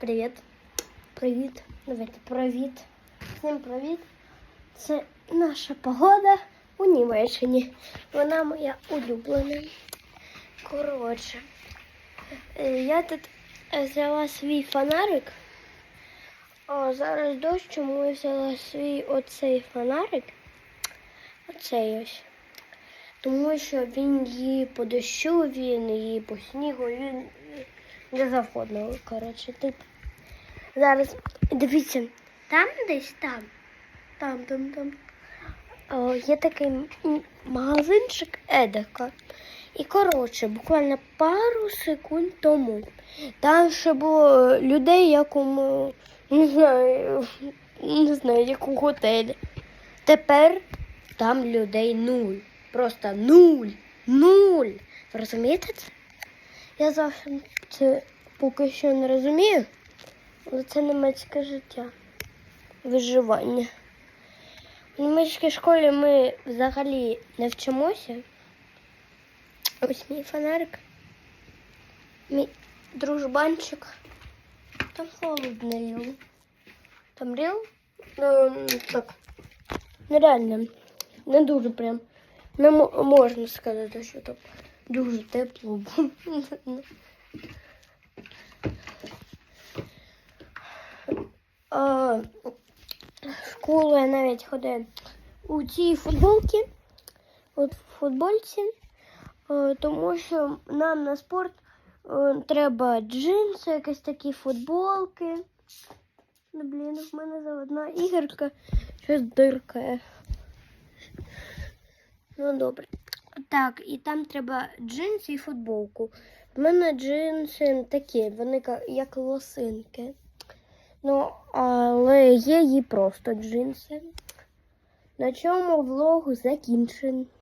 Привіт. Привіт. Давайте привіт. Всім привіт. Це наша погода у Німеччині. Вона моя улюблена. Коротше, е, я тут взяла свій фонарик. О, зараз дощ, чому я взяла свій оцей фонарик. Оцей ось. Тому що він її по дощу, він її по снігу, він де завгодно. Коротше, тип. Зараз дивіться, там десь там. Там, там, там. О, є такий магазинчик Едека. І коротше, буквально пару секунд тому. Там ще було людей, якому не знаю, не знаю, як у готелі. Тепер там людей нуль. Просто нуль. Нуль. Розумієте це? Я зовсім це поки що не розумію, але це німецьке життя. Виживання. У німецькій школі ми взагалі не вчимося. Ось мій фонарик. Мій дружбанчик. Там холодно ріл. Там ріл? Ну, так. Нереально. Не дуже прям. Не м- можна сказати, що там дуже тепло. було. А, в школу я навіть ходив у цій футболці, от в футбольці, е, тому що нам на спорт е, треба джинси, якісь такі футболки. Ну, блін, в мене заводна ігорка щось диркає. Ну, добре. Так, і там треба джинси і футболку. В мене джинси такі, вони як лосинки. Ну, але є її просто джинси. На чому влог закінчений.